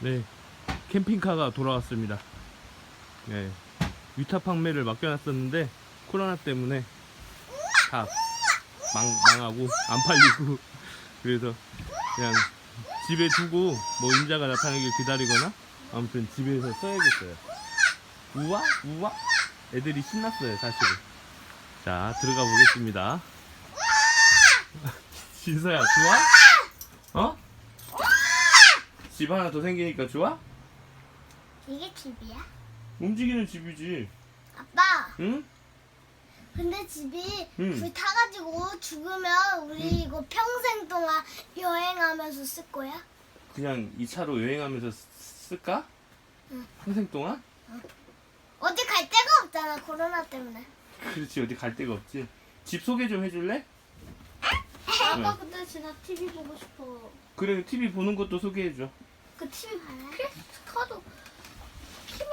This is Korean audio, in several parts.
네, 캠핑카가 돌아왔습니다. 네, 위탁 판매를 맡겨놨었는데 코로나 때문에 다 망, 망하고 안 팔리고 그래서 그냥 집에 두고 뭐 임자가 나타나길 기다리거나 아무튼 집에서 써야겠어요. 우와 우와 애들이 신났어요 사실은. 자 들어가 보겠습니다. 진서야 좋아? 어? 집 하나 더 생기니까 좋아? 이게 집이야? 움직이는 집이지. 아빠, 응? 근데 집이 응. 불 타가지고 죽으면 우리 이거 평생 동안 여행하면서 쓸 거야? 그냥 이 차로 여행하면서 쓰- 쓸까? 응. 평생 동안? 어디 갈 데가 없잖아 코로나 때문에. 그렇지 어디 갈 데가 없지. 집 소개 좀 해줄래? 아빠 근데 진짜 TV 보고 싶어. 그래 TV 보는 것도 소개해줘. 그 TV 크리스카도 키면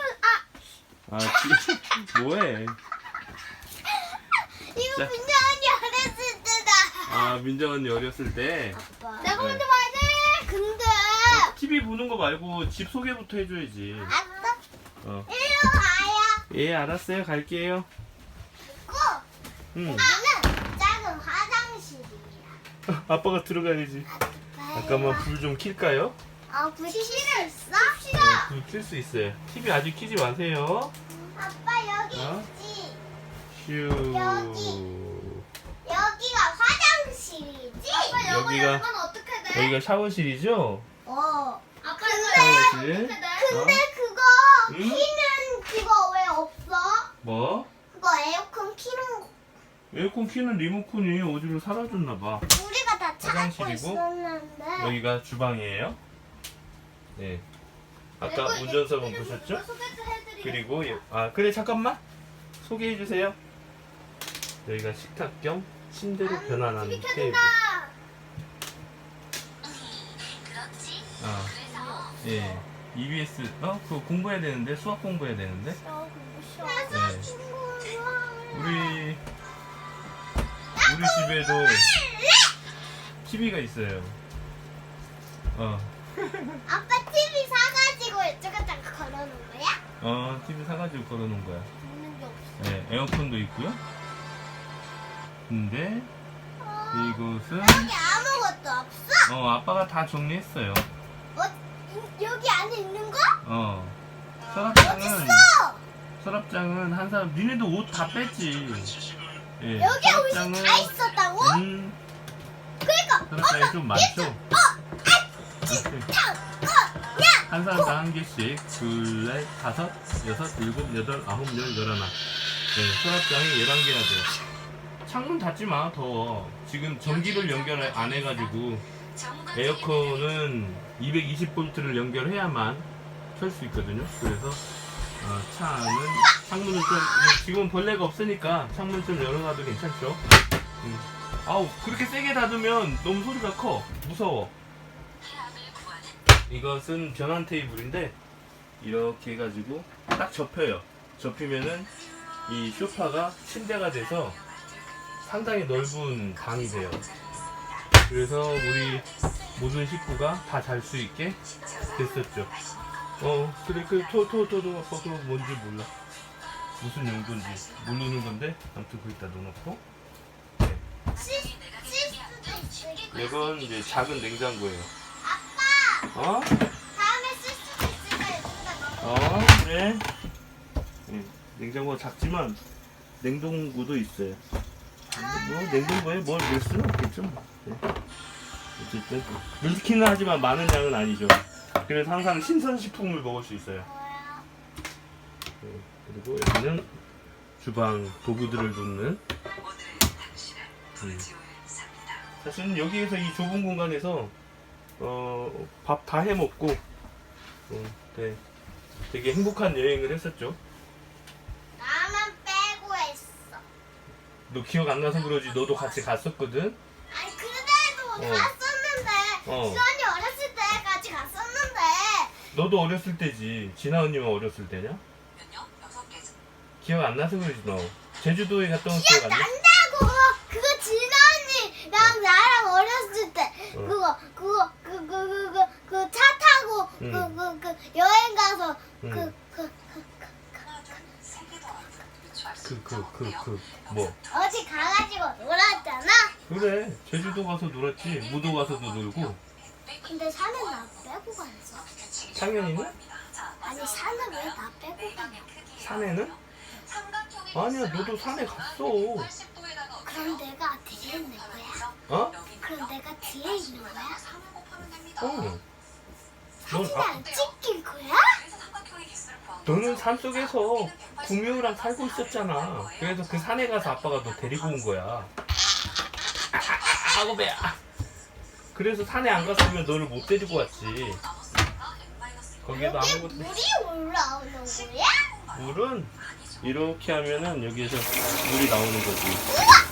아아 지- 뭐해? 이거 자. 민정언니 어렸을 때다. 아 민정 언니 어렸을 때 아빠. 내가 먼저 봐야 돼. 근데 TV 보는 거 말고 집 소개부터 해줘야지. 아빠 어. 일로 와요. 예 알았어요 갈게요. 꼭 응. 나는 작은 화장실이야. 아빠가 들어가야지. 잠깐만 불 좀 킬까요? 아, 부실을 써? 불킬 수 있어요. TV 아직 키지 마세요. 아빠 여기 어? 있지. 휴. 여기가 화장실이지? 아빠 여기가- 열면 어떻게 돼? 여기가 샤워실이죠? 어. 아빠 근데 샤워실. 근데 어? 그거 응? 키는 그거 왜 없어? 뭐? 그거 에어컨 키는 거 에어컨 키는 리모컨이 어디로 사라졌나 봐. 화장실이고. 여기가 주방이에요. 네. 아까 운전석은 보셨죠? 그리고 여- 아 그래 잠깐만 소개해 주세요. 여기가 식탁 겸 침대로 변환하는 테이블. 아, 예. EBS 어? 그거 공부해야 되는데 수학 공부해야 되는데 네. 우리 우리 집에도 TV가 있어요. 어, 아빠 TV 사가지고 이쪽에다가 걸어놓은 거야? 어, TV 사가지고 걸어놓은 거야. 없는 게 없어. 네, 에어컨도 있고요. 근데 이곳은 여기 아무것도 없어? 어 아빠가 다 정리했어요. 어? 이- 여기 안에 있는 거? 어 서랍장은 어딨어? 서랍장은 한 사람 니네도 옷 다 뺐지. 예, 여기 옷이 다 있었다고? 음, 그러니까 좀 많죠. 한 사람당 한 개씩 둘, 넷, 다섯, 여섯, 일곱, 여덟, 아홉, 열, 열하나. 네, 서랍장이 열한 개나 돼요. 창문 닫지 마, 더워. 지금 전기를 연결 안 해가지고 에어컨은 220볼트를 연결해야만 켤 수 있거든요. 그래서 어, 창은 창문을 좀 지금 벌레가 없으니까 창문 좀 열어놔도 괜찮죠. 음. 아우 그렇게 세게 닫으면 너무 소리가 커 무서워. 이것은 변환 테이블인데 이렇게 해가지고 딱 접혀요. 접히면은 이 소파가 침대가 돼서 상당히 넓은 방이 돼요. 그래서 우리 모든 식구가 다 잘 수 있게 됐었죠. 어, 그래, 그, 토, 토, 토, 토, 아빠 그거 뭔지 몰라. 무슨 용도인지 모르는 건데, 아무튼 거기다 넣어놓고. 이건 이제 작은 냉장고예요. 아빠! 어? 다음에 쓸 수도 있으니까 여기다 넣어. 어, 그래. 네, 냉장고가 작지만, 냉동고도 있어요. 뭐, 냉동고에 뭘 넣을 수는 없겠죠. 뭐. 네. 어쨌든, 넣기는 하지만 많은 양은 아니죠. 그래서 항상 신선식품을 먹을 수 있어요. 네, 그리고 여기는 주방 도구들을 놓는 음. 사실은 여기에서 이 좁은 공간에서 어, 밥 다 해 먹고 어, 네, 되게 행복한 여행을 했었죠. 나만 빼고 했어. 너 기억 안 나서 그러지 너도 같이 갔었거든. 아니 그래도 어. 갔었는데 어. 수환이 어렸을 때까지 갔었는데 너도 어렸을 때지. 진아 언니만 어렸을 때냐? 기억 안 나서 그러지 너. 제주도에 갔던 거 기억 안 나? 난다 고 그거 진아 언니랑 나랑 어렸을 때 어. 그거 그거 그그그그차 타고 응. 그, 그, 그, 여행 가서, 그, 응. 그, 그 그 그 그 뭐 어디 가가지고 놀았잖아? 그래 제주도 가서 놀았지 무도 가서도 놀고 근데 산은 나 빼고 갔어. 창현이는 아니, 산은 왜 나 빼고 가냐? 산에는 아니야 너도 산에 갔어 그럼 내가 뒤에 있는 거야? 어? 그럼 내가 뒤에 있는 거야? 어. 사진 넌, 아, 안 찍힐 거야? 너는 산 속에서 구미호랑 살고 있었잖아. 그래서 그 산에 가서 아빠가 너 데리고 온 거야. 아, 아, 아, 아고 배야. 그래서 산에 안 갔으면 너를 못 데리고 왔지. 거기에도 아무것도 물이 올라오는 거야? 물은 이렇게 하면은 여기에서 물이 나오는 거지. 근데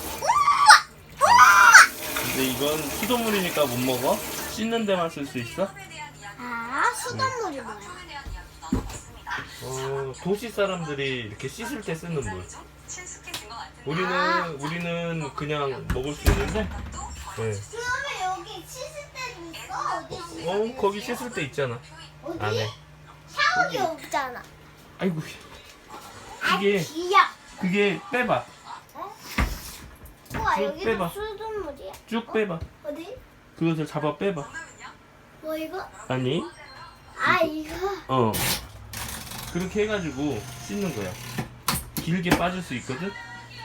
이건 수돗물이니까 못 먹어. 씻는 데만 쓸 수 있어? 아, 수돗물이 뭐야? 어, 도시 사람들이 이렇게 씻을 때 쓰는 물. 우리는 아. 우리는 그냥 먹을 수 있는데. 네. 그러면 여기 씻을 때도 있어? 어디 어, 때 거기? 씻을 때 있잖아. 어디? 안에. 샤워기 없잖아. 아이고. 아, 이게 귀야. 그게 빼봐. 우와, 쭉 여기도 빼봐. 수돗물이야. 쭉 빼봐. 어디? 그것을 잡아 빼봐. 뭐 이거? 아니. 아, 이거. 어. 그렇게 해가지고 씻는 거야. 길게 빠질 수 있거든.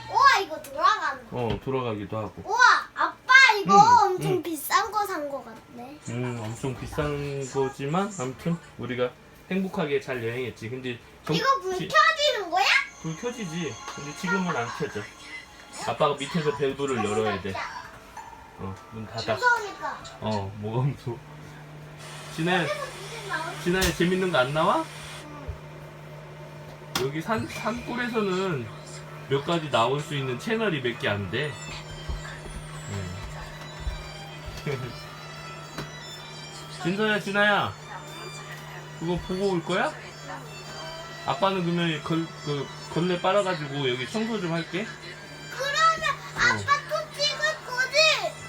우와, 이거 돌아가는 거. 어, 돌아가기도 하고. 우와, 아빠 이거 응, 엄청 응. 비싼 거 산 거 같네. 음, 엄청 비싼 거지만 아무튼 우리가 행복하게 잘 여행했지. 근데 정- 이거 불 지- 켜지는 거야? 불 켜지지. 근데 지금은 안 켜져. 아빠가 밑에서 밸브를 열어야 돼. 어, 문 닫아. 무서우니까. 어, 뭐가 무서워. 진아야, 진아야 재밌는 거 안 나와? 응. 여기 산, 산골에서는 몇 가지 나올 수 있는 채널이 몇 개 안 돼. 음. 진서야, 진아야. 그거 보고 올 거야? 아빠는 그러면 걸, 그, 걸레 빨아가지고 여기 청소 좀 할게.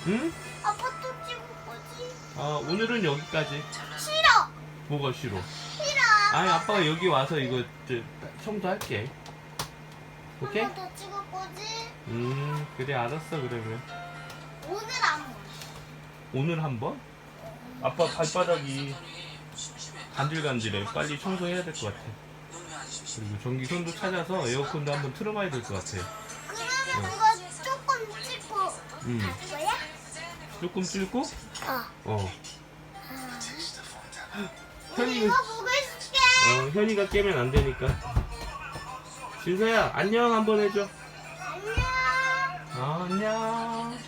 응? 아빠 또 찍을 거지? 아, 오늘은 여기까지. 싫어. 뭐가 싫어? 싫어. 아니, 아빠가 여기 와서 이거 저, 청소할게. 오케이? 한 번 더 찍을 거지? 음, 그래, 알았어, 그러면. 오늘 안 먹어. 오늘 한 번? 아빠 발바닥이 간질간질해. 빨리 청소해야 될 것 같아. 그리고 전기선도 찾아서 에어컨도 한번 틀어봐야 될 것 같아. 그러면 그거 조금 찍고 음? 조금 찔고? 어. 어. 아. 현이, 이거 어, 보고 있을게. 어, 현이가 깨면 안 되니까. 진서야, 안녕 한번 해줘. 안녕. 아, 안녕.